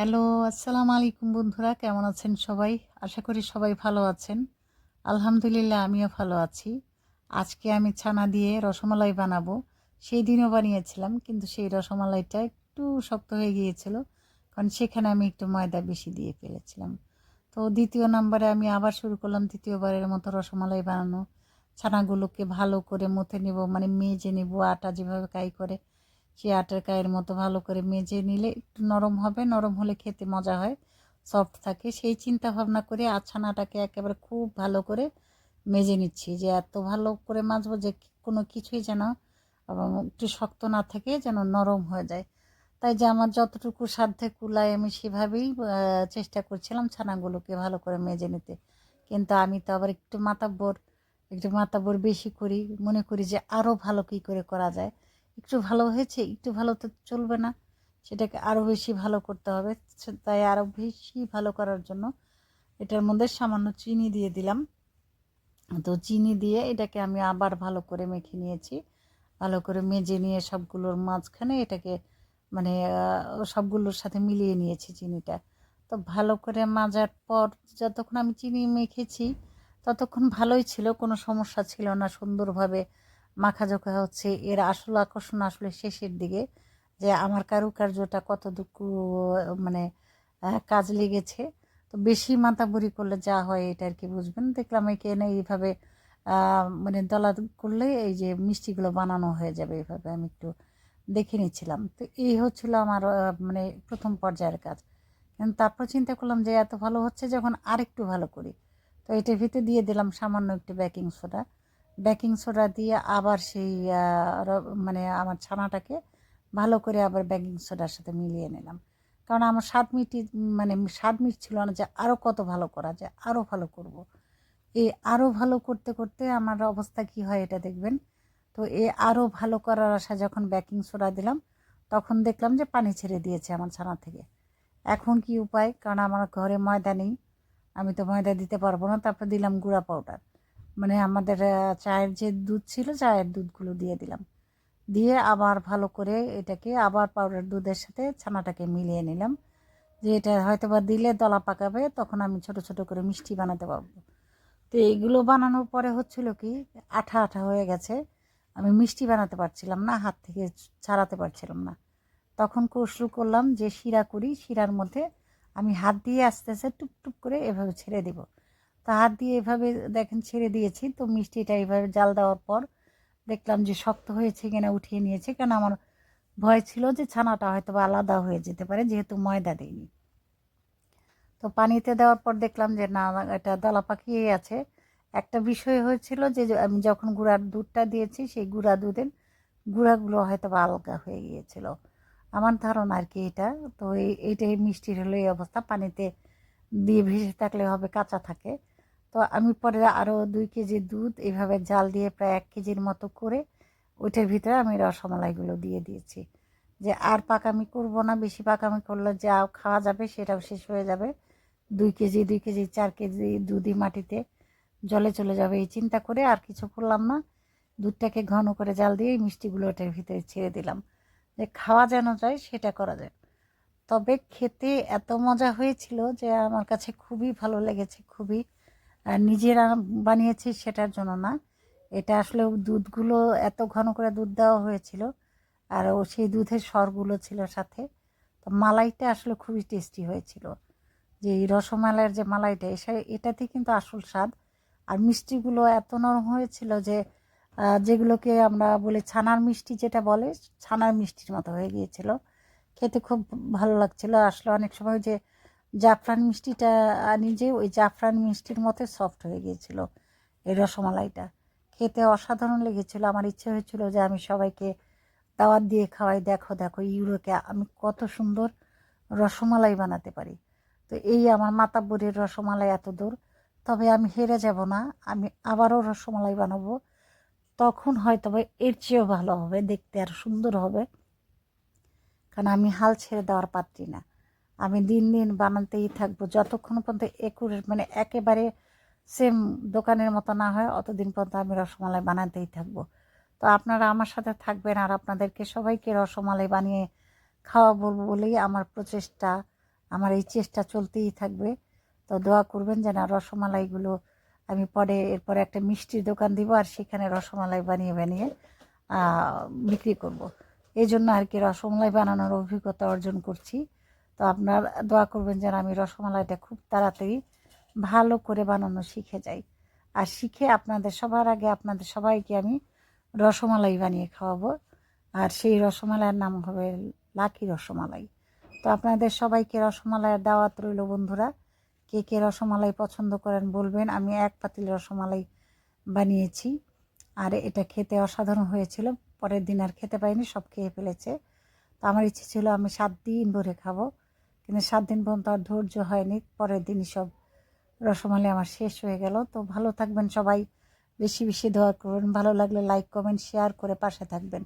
Hello, আসসালামু আলাইকুম বন্ধুরা, কেমন আছেন সবাই? আশা করি সবাই ভালো আছেন। আলহামদুলিল্লাহ, আমিও ভালো আছি। আজকে আমি ছানা দিয়ে রসমালাই বানাবো। সেই দিনও বানিয়েছিলাম, কিন্তু সেই রসমালাইটা একটু শক্ত হয়ে গিয়েছিল, কারণ সেখানে আমি একটু ময়দা বেশি দিয়ে ফেলেছিলাম। তো দ্বিতীয় নম্বরে আমি আবার শুরু করলাম তৃতীয়বারের মতো রসমালাই বানানো। ছানাগুলোকে ভালো করে মুথে নেব মানে মেজে নেব, আটা যেভাবে কাই করে। সেই কায়ের মতো ভালো করে মেজে নিলে একটু নরম হবে, নরম হলে খেতে মজা হয় সফট থাকে। সেই চিন্তা ভাবনা করে আছানাটাকে একেবারে খুব ভালো করে মেজে নিচ্ছি যে এত ভালো করে মাজবো যে কোনো কিছুই যেন একটু শক্ত না থাকে, যেন নরম হয়ে যায়। তাই যে আমার যতটুকু সাধ্যে কুলায় আমি সেভাবেই চেষ্টা করছিলাম ছানাগুলোকে ভালো করে মেজে নিতে। কিন্তু আমি তো আবার একটু মাতাব্বর একটু মাতাব্বর বেশি করি, মনে করি যে আরও ভালো কী করে করা যায়। একটু ভালো হয়েছে, একটু ভালো তো চলবে না। সেটাকে আরও বেশি ভালো করতে হবে। তাই আরও বেশি ভালো করার জন্য এটার মধ্যে সামান্য চিনি দিয়ে দিলাম। তো চিনি দিয়ে এটাকে আমি আবার ভালো করে মেখে নিয়েছি। ভালো করে মেজে নিয়ে সবগুলোর মাঝখানে এটাকে মানে সবগুলোর সাথে মিলিয়ে নিয়েছি চিনিটা। তো ভালো করে মাজার পর যতক্ষণ আমি চিনি মেখেছি, ততক্ষণ ভালোই ছিল, কোনো সমস্যা ছিল না সুন্দরভাবে। মাখাজোখা হচ্ছে, এর আসল আকর্ষণ আসলে শেষের দিকে, যে আমার কারুকার্যটা কতটুকু মানে কাজ লেগেছে। তো বেশি মাতাবুরি করলে যা হয় এটা আর কি বুঝবেন। দেখলাম একে এনে এইভাবে মানে দলা করলে এই যে মিষ্টিগুলো বানানো হয়ে যাবে এইভাবে আমি একটু দেখে নিচ্ছিলাম। তো এই হচ্ছিল আমার মানে প্রথম পর্যায়ের কাজ। কিন্তু তারপর চিন্তা করলাম যে এত ভালো হচ্ছে যখন আরেকটু ভালো করি। তো এটার ভিতরে দিয়ে দিলাম সামান্য একটু বেকিং সোডা বেকিং সোডা দিয়ে আবার সেই মানে আমার ছানাটাকে ভালো করে আবার বেকিং সোডার সাথে মিলিয়ে নিলাম। কারণ আমার স্বাদ মিটি মানে স্বাদ মিট ছিল না যে আরও কত ভালো করা যায় আরও ভালো করব। এই আরও ভালো করতে করতে আমার অবস্থা কি হয় এটা দেখবেন? তো এ আরও ভালো করার আশা যখন বেকিং সোডা দিলাম, তখন দেখলাম যে পানি ছেড়ে দিয়েছে আমার ছানা থেকে। এখন কি উপায়? কারণ আমার ঘরে ময়দা নেই, আমি তো ময়দা দিতে পারব না, তারপর দিলাম গুঁড়া পাউডার মানে আমাদের চায়ের যে দুধ ছিল, চায়ের দুধগুলো দিয়ে দিলাম। দিয়ে আবার ভালো করে এটাকে আবার পাউডার দুধের সাথে ছানাটাকে মিলিয়ে নিলাম। যে এটা হয়তো বা দিলে দলা পাকাবে, তখন আমি ছোট ছোট করে মিষ্টি বানাতে পারব। তো এইগুলো বানানোর পরে হচ্ছিল কি, আঠা আঠা হয়ে গেছে। আমি মিষ্টি বানাতে পারছিলাম না, হাত থেকে ছাড়াতে পারছিলাম না। তখন কৌশল করলাম যে শিরা করি শিরার মধ্যে আমি হাত দিয়ে আস্তে আস্তে টুপ করে এভাবে ছেড়ে দেবো। তা হাত দিয়ে এভাবে দেখেন ছেড়ে দিয়েছি। তো মিষ্টিটা এইভাবে জাল দেওয়ার পর দেখলাম যে শক্ত হয়েছে কিনা উঠিয়ে নিয়েছে। কেন আমার ভয় ছিল যে ছানাটা হয়তো বা আলাদা হয়ে যেতে পারে, যেহেতু ময়দা দিইনি। তো পানিতে দেওয়ার পর দেখলাম যে না এটা দলা পাকিয়ে আছে। একটা বিষয় হয়েছিল যে আমি যখন গুঁড়ার দুধটা দিয়েছি, সেই গুঁড়া দুধের গুঁড়াগুলো হয়তো বা আলগা হয়ে গিয়েছিল। আমার ধারণা আর কি এটা। তো এই, এইটাই মিষ্টির হলো এই অবস্থা। পানিতে দিয়ে ভেসে থাকলে হবে, কাঁচা থাকে। তো আমি পরে আরও দুই কেজি দুধ এইভাবে জাল দিয়ে প্রায় এক কেজির মতো করে ওইটার ভিতরে আমি রসমালাইগুলো দিয়ে দিয়েছি। যে আর পাকামি করব না, বেশি পাকামি করলে যা খাওয়া যাবে, সেটাও শেষ হয়ে যাবে। দুই কেজি দুই কেজি, চার কেজি দুধই মাটিতে জলে চলে যাবে এই চিন্তা করে আর কিছু করলাম না। দুধটাকে ঘন করে জাল দিয়ে মিষ্টিগুলো ওটার ভিতরে ছেড়ে দিলাম। যে খাওয়া যেন যায়, সেটা করা যায়। তবে খেতে এত মজা হয়েছিল যে আমার কাছে খুবই ভালো লেগেছে, খুবই। নিজেরা বানিয়েছি সেটার জন্য না। এটা আসলে দুধগুলো এত ঘন করে দুধ দেওয়া হয়েছিল, আর ও সেই দুধের স্বরগুলো ছিল সাথে। তো মালাইটা আসলে খুবই টেস্টি হয়েছিল। যে এই রসমালাইয়ের যে মালাইটা, এসে এটাতে কিন্তু আসল স্বাদ। আর মিষ্টিগুলো এত নরম হয়েছিল যে যেগুলোকে আমরা বলি ছানার মিষ্টি যেটা বলে, ছানার মিষ্টির মতো হয়ে গিয়েছিল। খেতে খুব ভালো লাগছিল। আসলে অনেক সময় যে জাফরান মিষ্টিটা নিজে ওই জাফরান মিষ্টির মতো সফট হয়ে গিয়েছিল, এই রসমালাইটা। খেতে অসাধারণ লেগেছিল। আমার ইচ্ছে হয়েছিল যে আমি সবাইকে দাওয়াত দিয়ে খাওয়াই। দেখো দেখো, ইউরোকে আমি কত সুন্দর রসমালাই বানাতে পারি। তো এই আমার মাতাব্বরের রসমালাই এত দূর। তবে আমি হেরে যাব না। আমি আবারও রসমালাই বানাবো। তখন হয়তো এর চেয়েও ভালো হবে, দেখতে আর সুন্দর হবে। কারণ আমি হাল ছেড়ে দেওয়ার পাত্রী না। আমি দিন দিন বানাতেই থাকব। যতক্ষণ পর্যন্ত একুরেট মানে একেবারে সেম দোকানের মতো না হয়, অতদিন পর্যন্ত আমি রসমালাই বানাতেই থাকব। তো আপনারা আমার সাথে থাকবেন আর আপনাদেরকে সবাইকে রসমালাই বানিয়ে খাওয়া বলব বলেই আমার প্রচেষ্টা, আমার এই চেষ্টা চলতেই থাকবে। তো দোয়া করবেন যেন রসমালাইগুলো আমি পরে এরপরে একটা মিষ্টির দোকান দিব আর সেখানে রসমালাই বানিয়ে বানিয়ে বিক্রি করব। এই জন্য আর কি রসমালাই বানানোর অভিজ্ঞতা অর্জন করছি। তো আপনার দোয়া করবেন যেন আমি রসমালাইটা খুব তাড়াতাড়ি ভালো করে বানানো শিখে যাই। আর শিখে আপনাদের সবার আগে আপনাদের সবাইকে আমি রসমালাই বানিয়ে খাওয়াবো। আর সেই রসমালাইয়ের নাম হবে লাকি রসমালাই। তো আপনাদের সবাইকে রসমালাইয়ের দাওয়াত রইল বন্ধুরা। কে কে রসমালাই পছন্দ করেন বলবেন। আমি এক পাতিল রসমালাই বানিয়েছি। আর এটা খেতে অসাধারণ হয়েছিল। পরের দিন আর খেতে পাইনি, সব খেয়ে ফেলেছে। তো আমার ইচ্ছে ছিল আমি সাত দিন ভরে খাব। কিন্তু সাত দিন পর্যন্ত আর ধৈর্য হয়নি। পরের দিনই সব রসমালাই আমার শেষ হয়ে গেল। তো ভালো থাকবেন সবাই। বেশি বেশি দোয়া করবেন। ভালো লাগলে লাইক কমেন্ট শেয়ার করে পাশে থাকবেন।